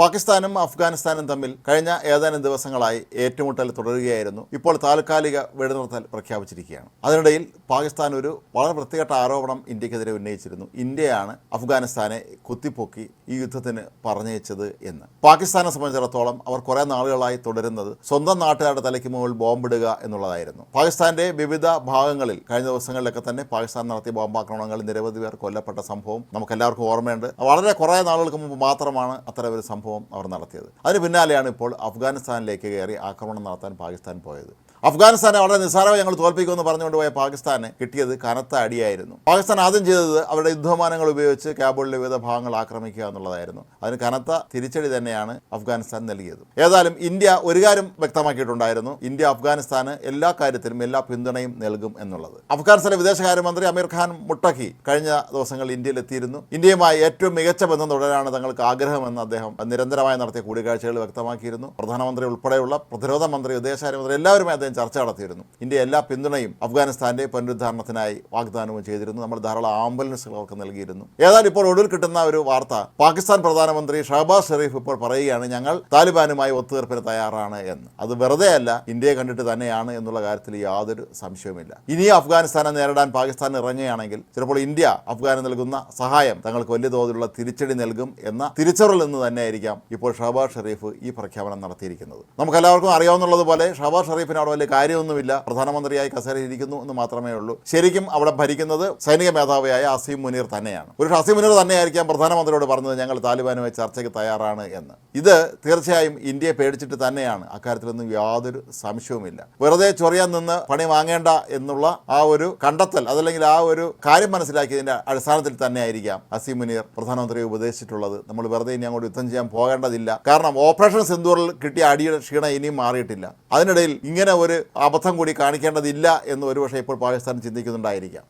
പാകിസ്ഥാനും അഫ്ഗാനിസ്ഥാനും തമ്മിൽ കഴിഞ്ഞ ഏതാനും ദിവസങ്ങളായി ഏറ്റുമുട്ടൽ തുടരുകയായിരുന്നു. ഇപ്പോൾ താൽക്കാലിക വെടിനിർത്തൽ പ്രഖ്യാപിച്ചിരിക്കുകയാണ്. അതിനിടയിൽ പാകിസ്ഥാൻ ഒരു വളരെ വൃത്തികെട്ട ആരോപണം ഇന്ത്യക്കെതിരെ ഉന്നയിച്ചിരുന്നു. ഇന്ത്യയാണ് അഫ്ഗാനിസ്ഥാനെ കുത്തിപ്പൊക്കി ഈ യുദ്ധത്തിന് പറഞ്ഞയച്ചത് എന്ന്. പാകിസ്ഥാനെ സംബന്ധിച്ചിടത്തോളം അവർ കുറേ നാളുകളായി തുടരുന്നത് സ്വന്തം നാട്ടുകാരുടെ തലയ്ക്ക് മുകളിൽ ബോംബിടുക എന്നുള്ളതായിരുന്നു. പാകിസ്ഥാന്റെ വിവിധ ഭാഗങ്ങളിൽ കഴിഞ്ഞ ദിവസങ്ങളിലൊക്കെ തന്നെ പാകിസ്ഥാൻ നടത്തിയ ബോംബാക്രമണങ്ങൾ നിരവധി പേർ കൊല്ലപ്പെട്ട സംഭവം നമുക്കെല്ലാവർക്കും ഓർമ്മയുണ്ട്. വളരെ കുറേ നാളുകൾക്ക് മുമ്പ് മാത്രമാണ് അത്തരം ഒരു സംഭവം അവർ നടത്തിയത്. അതിന് പിന്നാലെയാണ് ഇപ്പോൾ അഫ്ഗാനിസ്ഥാനിലേക്ക് കയറി ആക്രമണം നടത്താൻ പാകിസ്ഥാൻ പോയത്. അഫ്ഗാനിസ്ഥാനെ വളരെ നിസ്സാരമായി ഞങ്ങൾ തോൽപ്പിക്കുമെന്ന് പറഞ്ഞുകൊണ്ട് പോയ പാകിസ്ഥാന് കിട്ടിയത് കനത്ത അടിയായിരുന്നു. പാകിസ്ഥാൻ ആദ്യം ചെയ്തത് അവരുടെ യുദ്ധമാനങ്ങൾ ഉപയോഗിച്ച് കാബൂളിലെ വിവിധ ഭാഗങ്ങൾ ആക്രമിക്കുക എന്നുള്ളതായിരുന്നു. അതിന് കനത്ത തിരിച്ചടി തന്നെയാണ് അഫ്ഗാനിസ്ഥാൻ നൽകിയത്. ഏതായാലും ഇന്ത്യ ഒരു കാര്യം വ്യക്തമാക്കിയിട്ടുണ്ടായിരുന്നു. ഇന്ത്യ അഫ്ഗാനിസ്ഥാന് എല്ലാ കാര്യത്തിലും എല്ലാ പിന്തുണയും നൽകും എന്നുള്ളത്. അഫ്ഗാനിസ്ഥാനെ വിദേശകാര്യമന്ത്രി അമീർ ഖാൻ മുട്ടഖി കഴിഞ്ഞ ദിവസങ്ങളിൽ ഇന്ത്യയിൽ എത്തിയിരുന്നു. ഇന്ത്യയുമായി ഏറ്റവും മികച്ച ബന്ധം തുടരാണ് തങ്ങൾക്ക് ആഗ്രഹമെന്ന് അദ്ദേഹം നിരന്തരമായി നടത്തിയ കൂടിക്കാഴ്ചകൾ വ്യക്തമാക്കിയിരുന്നു. പ്രധാനമന്ത്രി ഉൾപ്പെടെയുള്ള പ്രതിരോധ മന്ത്രി വിദേശകാര്യമന്ത്രി എല്ലാവരുമായി അദ്ദേഹം ചർച്ച നടത്തിയിരുന്നു. ഇന്ത്യ എല്ലാ പിന്തുണയും അഫ്ഗാനിസ്ഥാന്റെ പുനരുദ്ധാരണത്തിനായി വാഗ്ദാനവും ചെയ്തിരുന്നു. നമ്മൾ ധാരാളം ആംബുലൻസുകൾ അവർക്ക് നൽകിയിരുന്നു. ഏതായാലും ഇപ്പോൾ ഒടുവിൽ കിട്ടുന്ന ഒരു വാർത്ത പാകിസ്ഥാൻ പ്രധാനമന്ത്രി ഷഹബാസ് ഷെറീഫ് ഇപ്പോൾ പറയുകയാണ് ഞങ്ങൾ താലിബാനുമായി ഒത്തുതീർപ്പിന് തയ്യാറാണ് എന്ന്. അത് വെറുതെ അല്ല ഇന്ത്യയെ കണ്ടിട്ട് തന്നെയാണ് എന്നുള്ള കാര്യത്തിൽ യാതൊരു സംശയവുമില്ല. ഇനി അഫ്ഗാനിസ്ഥാനെ നേരിടാൻ പാകിസ്ഥാൻ ഇറങ്ങുകയാണെങ്കിൽ ചിലപ്പോൾ ഇന്ത്യ അഫ്ഗാന് നൽകുന്ന സഹായം തങ്ങൾക്ക് വലിയ തോതിലുള്ള തിരിച്ചടി നൽകും എന്ന തിരിച്ചറിൽ നിന്ന് തന്നെയായിരിക്കാം ഇപ്പോൾ ഷഹബാസ് ഷെറീഫ് ഈ പ്രഖ്യാപനം നടത്തിയിരിക്കുന്നത്. നമുക്കെല്ലാവർക്കും അറിയാവുന്നതുപോലെ ഷഹബാസ് ഷെറീഫിന് അവിടെ വലിയ കാര്യമൊന്നുമില്ല. പ്രധാനമന്ത്രിയായി കസേരയിരിക്കുന്നു എന്ന് മാത്രമേ ഉള്ളൂ. ശരിക്കും അവിടെ ഭരിക്കുന്നത് സൈനിക മേധാവിയായ അസീം മുനീർ തന്നെയാണ്. ഒരു അസീം മുനീർ തന്നെയായിരിക്കാം പ്രധാനമന്ത്രിയോട് പറഞ്ഞത് ഞങ്ങൾ താലിബാനുമായി ചർച്ചയ്ക്ക് തയ്യാറാണ് എന്ന്. ഇത് തീർച്ചയായും ഇന്ത്യയെ പേടിച്ചിട്ട് തന്നെയാണ്. അക്കാര്യത്തിലൊന്നും യാതൊരു സംശയവുമില്ല. വെറുതെ ചൊറിയാൻ നിന്ന് പണി വാങ്ങേണ്ട എന്നുള്ള ആ ഒരു കണ്ടെത്തൽ അതല്ലെങ്കിൽ ആ ഒരു കാര്യം മനസ്സിലാക്കിയതിന്റെ അടിസ്ഥാനത്തിൽ തന്നെയായിരിക്കാം അസീം മുനീർ പ്രധാനമന്ത്രിയെ ഉപദേശിച്ചിട്ടുള്ളത്. നമ്മൾ വെറുതെ ഇനി അങ്ങോട്ട് യുദ്ധം ചെയ്യാൻ പോകേണ്ടതില്ല. കാരണം ഓപ്പറേഷൻ സിന്ദൂറിൽ കിട്ടിയ അടിയുടെ ക്ഷീണം ഇനിയും മാറിയിട്ടില്ല. അതിനിടയിൽ ഇങ്ങനെ ഒരു അബദ്ധം കൂടി കാണിക്കേണ്ടതില്ല എന്ന് ഒരുപക്ഷെ ഇപ്പോൾ പാകിസ്ഥാൻ ചിന്തിക്കുന്നുണ്ടായിരിക്കാം.